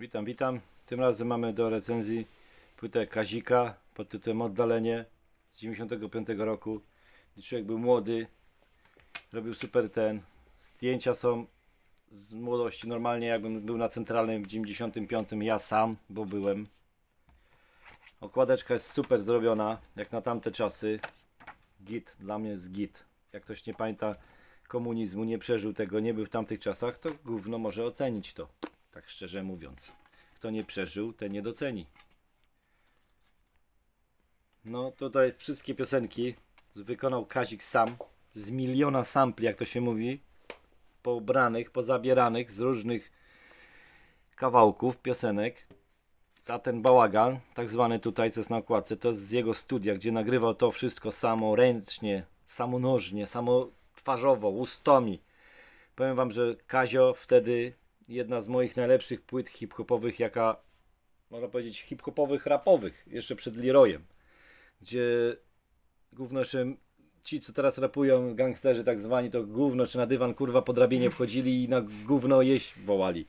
Witam, witam. Tym razem mamy do recenzji płytę Kazika pod tytułem Oddalenie z 95 roku. Człowiek był młody, robił super ten. Zdjęcia są z młodości, normalnie jakbym był na centralnym w 95 ja sam, bo byłem. Okładeczka jest super zrobiona, jak na tamte czasy. Git, dla mnie jest git. Jak ktoś nie pamięta komunizmu, nie przeżył tego, nie był w tamtych czasach, to gówno może ocenić to. Tak szczerze mówiąc. Kto nie przeżył, ten nie doceni. No tutaj wszystkie piosenki wykonał Kazik sam. Z miliona sampli, jak to się mówi. Pobranych, pozabieranych z różnych kawałków, piosenek. A ten bałagan, tak zwany tutaj, co jest na okładce, to jest z jego studia, gdzie nagrywał to wszystko samo, ręcznie, samonożnie, samo twarzowo, ustami. Powiem wam, że Kazio wtedy jedna z moich najlepszych płyt hip-hopowych, jaka można powiedzieć hip-hopowych, rapowych, jeszcze przed Leroyem, gdzie gówno jeszcze ci, co teraz rapują, gangsterzy tak zwani, to gówno czy na dywan kurwa po drabinie wchodzili i na gówno jeść wołali.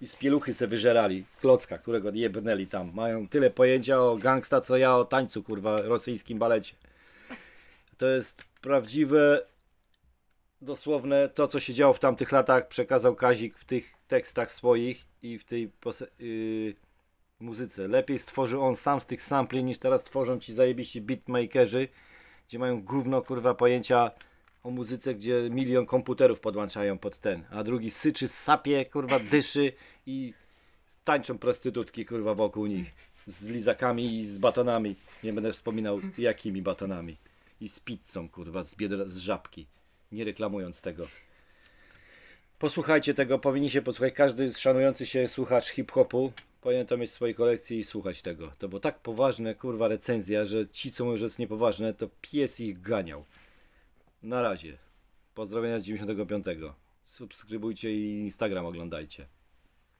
I z pieluchy se wyżerali klocka, którego jebnęli tam. Mają tyle pojęcia o gangsta, co ja o tańcu kurwa rosyjskim balecie. To jest prawdziwe dosłowne to, co się działo w tamtych latach, przekazał Kazik w tych tekstach swoich i w tej yy, muzyce. Lepiej stworzył on sam z tych sampli, niż teraz tworzą ci zajebiści beatmakerzy, gdzie mają gówno kurwa pojęcia o muzyce, gdzie milion komputerów podłączają pod ten, a drugi syczy, sapie, kurwa dyszy i tańczą prostytutki kurwa wokół nich z lizakami i z batonami. Nie będę wspominał jakimi batonami. I z pizzą kurwa z, biedra, z żabki nie reklamując tego. Posłuchajcie tego, powinniście posłuchać. Każdy szanujący się słuchacz hip-hopu powinien to mieć w swojej kolekcji i słuchać tego. To było tak poważne, kurwa, recenzja, że ci, co mówią, że jest niepoważne, to pies ich ganiał. Na razie. Pozdrowienia z 95. Subskrybujcie i Instagram oglądajcie.